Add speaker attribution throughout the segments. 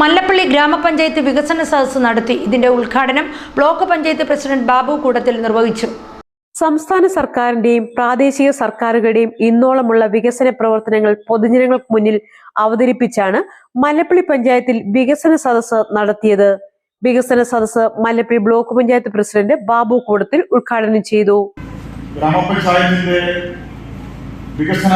Speaker 1: മല്ലപ്പള്ളി ഗ്രാമപഞ്ചായത്ത് വികസന സദസ്സ് നടത്തി. ഇതിന്റെ ഉദ്ഘാടനം ബ്ലോക്ക് പഞ്ചായത്ത് പ്രസിഡന്റ് ബാബു കൂടത്തിൽ നിർവഹിച്ചു.
Speaker 2: സംസ്ഥാന സർക്കാരിന്റെയും പ്രാദേശിക സർക്കാരുകളുടെയും ഇന്നോളമുള്ള വികസന പ്രവർത്തനങ്ങൾ പൊതുജനങ്ങൾക്ക് മുന്നിൽ അവതരിപ്പിച്ചാണ് മല്ലപ്പള്ളി പഞ്ചായത്തിൽ വികസന സദസ്സ് നടത്തിയത്. വികസന സദസ്സ് മല്ലപ്പള്ളി ബ്ലോക്ക് പഞ്ചായത്ത് പ്രസിഡന്റ് ബാബു കൂടത്തിൽ ഉദ്ഘാടനം ചെയ്തു.
Speaker 3: ഗ്രാമപഞ്ചായത്തിന്റെ വികസന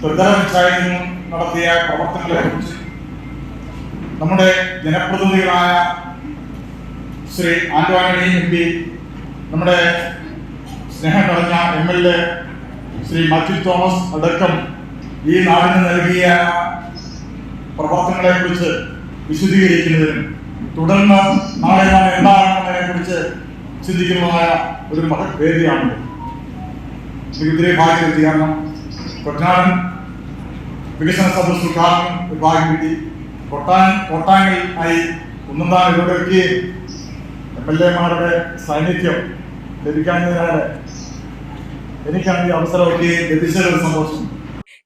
Speaker 3: ത്രിതല പഞ്ചായത്തിൽ നടത്തിയ പ്രവർത്തനങ്ങളെക്കുറിച്ചും നമ്മുടെ ജനപ്രതിനിധികളായ ശ്രീ ആന്റോണി എം പി നമ്മുടെ സ്നേഹം നിറഞ്ഞ M L A Shri Mathew Thomas അടക്കം ഈ നാടിന് നൽകിയ പ്രവർത്തനങ്ങളെക്കുറിച്ച് വിശദീകരിക്കുന്നതിനും തുടർന്ന് നാളെ നാം എന്താണെന്നതിനെ കുറിച്ച് ചിന്തിക്കുന്നതായ ഒരു വേദിയാണ് മികത്തിലെ ഭാഗ്യം കാരണം വികസന സദസ് ഉദ്ഘാടനം വിഭാഗം കിട്ടി കൊട്ടാൻ കൊട്ടാങ്ങിൽ ആയി ഒന്നാം ഇവിടേക്ക് എം എൽ എമാരുടെ സാന്നിധ്യം ലഭിക്കാഞ്ഞതിനാല് എനിക്കാണ് ഈ അവസരമൊക്കെ ലഭിച്ചൊരു സന്തോഷം.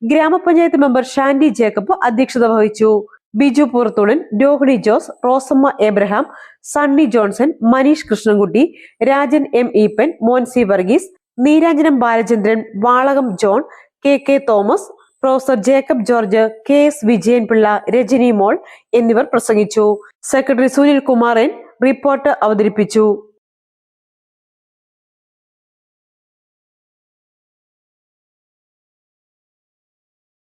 Speaker 2: ഗ്രാമപഞ്ചായത്ത് മെമ്പർ ഷാൻഡി ജേക്കബ് അധ്യക്ഷത വഹിച്ചു. Biju Poorthulan Rohini Jose Rosamma Abraham Sunny Johnson Maneesh Krishnankutty Rajan M Eapen Moncy Varghese Neeranjanam Balachandran Valakam John K K Thomas professor Jacob George K S Vijayanpillai Rajanimol എന്നിവർ പ്രസംഗിച്ചു. സെക്രട്ടറി സുനിൽ കുമാറൻ റിപ്പോർട്ട് അവതരിപ്പിച്ചു.